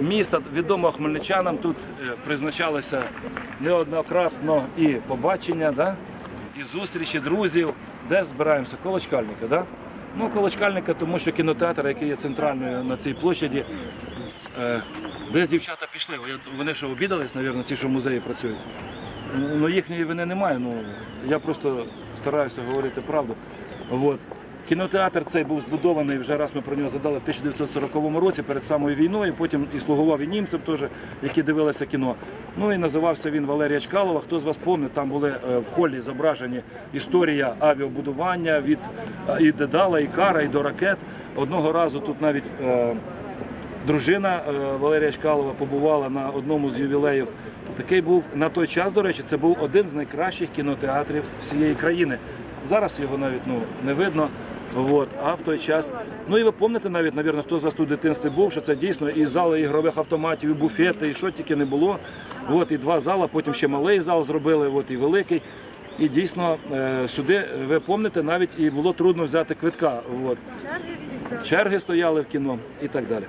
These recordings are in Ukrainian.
міста, відомо хмельничанам, тут е, призначалися неоднократно і побачення, да? і зустрічі друзів. Де збираємося? Коло Чкальника, да? Ну, коло тому що кінотеатр, який є центральною на цій площаді, е, десь дівчата пішли. Вони що, обідались, мабуть, ті, що в музеї працюють. Ну, їхньої вини немає. Ну, я просто стараюся говорити правду. От. Кінотеатр цей був збудований, вже раз ми про нього задали в 1940 році перед самою війною, потім і слугував і німцям теж, які дивилися кіно. Ну і називався він Валерія Чкалова. Хто з вас пам'ятає, там були е, в холі зображені історія авіабудування від е, і Дедала, і Кара, і до ракет. Одного разу тут навіть е, дружина Валерія Чкалова побувала на одному з ювілеїв. Такий був на той час, до речі, це був один з найкращих кінотеатрів всієї країни. Зараз його навіть ну, не видно. От, а в той час. Ну і ви пам'ятаєте навіть, навірно, хто з вас тут в дитинстві був, що це дійсно і зали ігрових автоматів, і буфети, і що тільки не було. От, і два зали, потім ще малий зал зробили, от, і великий. І дійсно е, сюди, ви пам'ятаєте, навіть і було трудно взяти квитка. От. Черги стояли в кіно і так далі.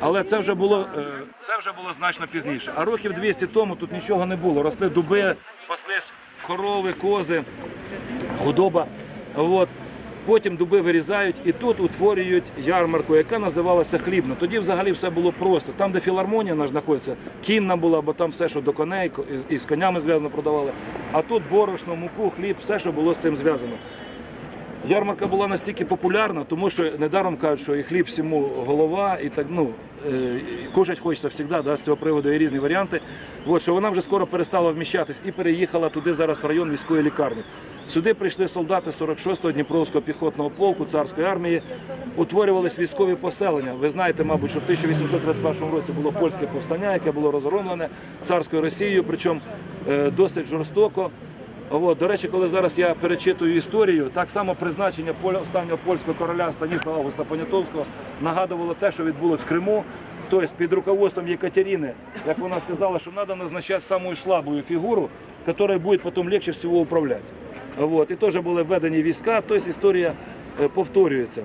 Але це вже було е, це вже було значно пізніше. А років 200 тому тут нічого не було. Росли дуби, паслись корови, кози, худоба. От. Потім дуби вирізають і тут утворюють ярмарку, яка називалася хлібна. Тоді взагалі все було просто. Там, де філармонія наша знаходиться, кінна була, бо там все, що до коней, і- з конями зв'язано продавали. А тут борошно, муку, хліб, все, що було з цим зв'язано. Ярмарка була настільки популярна, тому що недаром кажуть, що і хліб всьому голова, і так ну е, кушать хочеться завжди, да, з цього приводу є різні варіанти. От що вона вже скоро перестала вміщатись і переїхала туди зараз в район військової лікарні. Сюди прийшли солдати 46-го Дніпровського піхотного полку царської армії, утворювались військові поселення. Ви знаєте, мабуть, що в 1831 році було польське повстання, яке було розгромлене царською Росією, причому е, досить жорстоко. От, до речі, коли зараз я перечитую історію, так само призначення останнього польського короля Станіслава Августа Понятовського нагадувало те, що відбулось в Криму. Тобто під руководством Єкатерини, як вона сказала, що треба назначати саму слабу фігуру, яка буде потім легше всього управляти. От, і теж були введені війська, тобто історія е, повторюється.